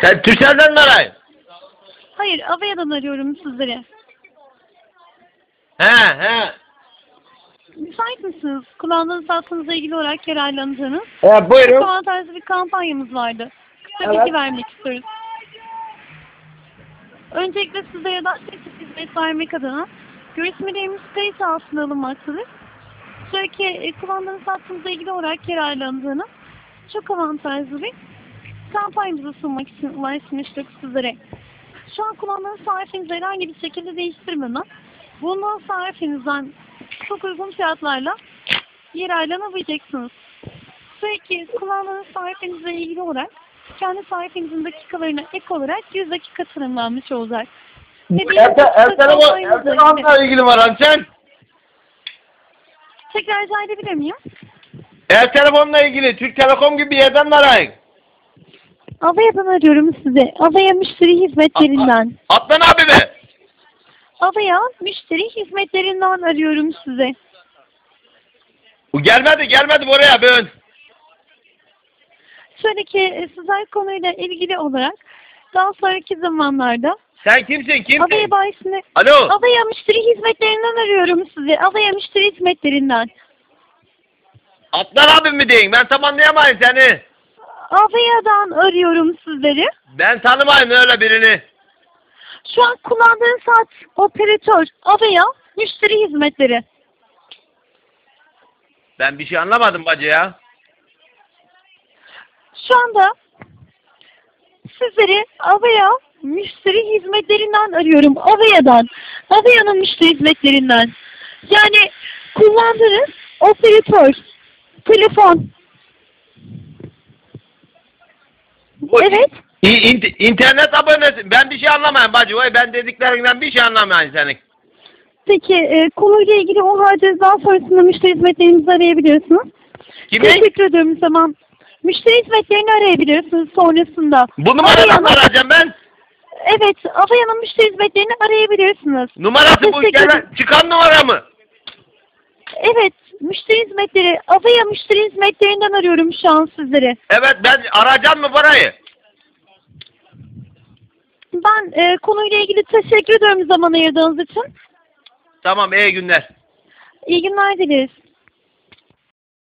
Sen Türkcell'den mi arayın? Hayır, Avea'dan arıyorum sizleri. He he. Müsait misiniz? Kullandığınız hattınızla ilgili olarak yararlandığınız Evet çok buyurun. avantajlı bir kampanyamız vardı. Kısa Evet. bilgi vermek istiyoruz. Öncelikle sizlere daha teknik hizmet vermek adına görüşmelerimiz kayıt altına alınmaktadır. Sürekli e, kullandığınız hattınızla ilgili olarak yararlandığınız çok avantajlı bir kampanyamızı sunmak için ulaşmıştık sizlere. Şu an kullandığınız tarifinizi herhangi bir şekilde değiştirmeden bulunan tarifinizden çok uygun fiyatlarla yararlanabileceksiniz. Sürekli kullandığınız tarifinizle ilgili olarak kendi tarifinizin dakikalarına ek olarak 100 dakika tanımlanmış olacak. Kampanyamızla el ilgili- aran sen? Tekrar rica edebilir miyim? El telefonla ilgili Türk Telekom gibi bir yerden arayın? Avaya'dan arıyorum size. Avaya müşteri hizmetlerinden. Atlan abi mi? Avaya müşteri hizmetlerinden arıyorum size. Bu gelmedi gelmedi buraya ben. Şöyle ki e, sizler konuyla ilgili olarak daha sonraki zamanlarda Sen kimsin kimsin? Avaya bayisini Alo. Avaya müşteri hizmetlerinden arıyorum sizi. Avaya müşteri hizmetlerinden. Atlan abi mi deyin? Ben tam anlayamayım seni. Avaya'dan arıyorum sizleri. Ben tanımayım öyle birini. Şu an kullandığın saat operatör Avaya müşteri hizmetleri. Ben bir şey anlamadım bacı ya. Şu anda sizleri Avaya müşteri hizmetlerinden arıyorum. Avaya'dan. Avaya'nın müşteri hizmetlerinden. Yani kullandığınız operatör, telefon. Bu- Evet. İ- int- internet abonesi. Ben bir şey anlamayayım bacı. Vay ben dediklerinden bir şey anlamayayım senin. Peki e, konuyla ilgili o halde daha sonrasında müşteri hizmetlerinizi arayabiliyorsunuz. Kimi? Teşekkür ediyorum tamam. Müşteri hizmetlerini arayabilirsiniz sonrasında. Bu numaradan Avaya'nın- arayacağım ben. Evet, Avaya'nın müşteri hizmetlerini arayabilirsiniz. Numarası bu. Teşekkür Gelen, ederim. çıkan numara mı? Evet, müşteri hizmetleri, Avaya müşteri hizmetlerinden arıyorum şu an sizleri. Evet ben arayacağım mı parayı? Ben e, konuyla ilgili teşekkür ediyorum zaman ayırdığınız için. Tamam iyi günler. İyi günler dileriz.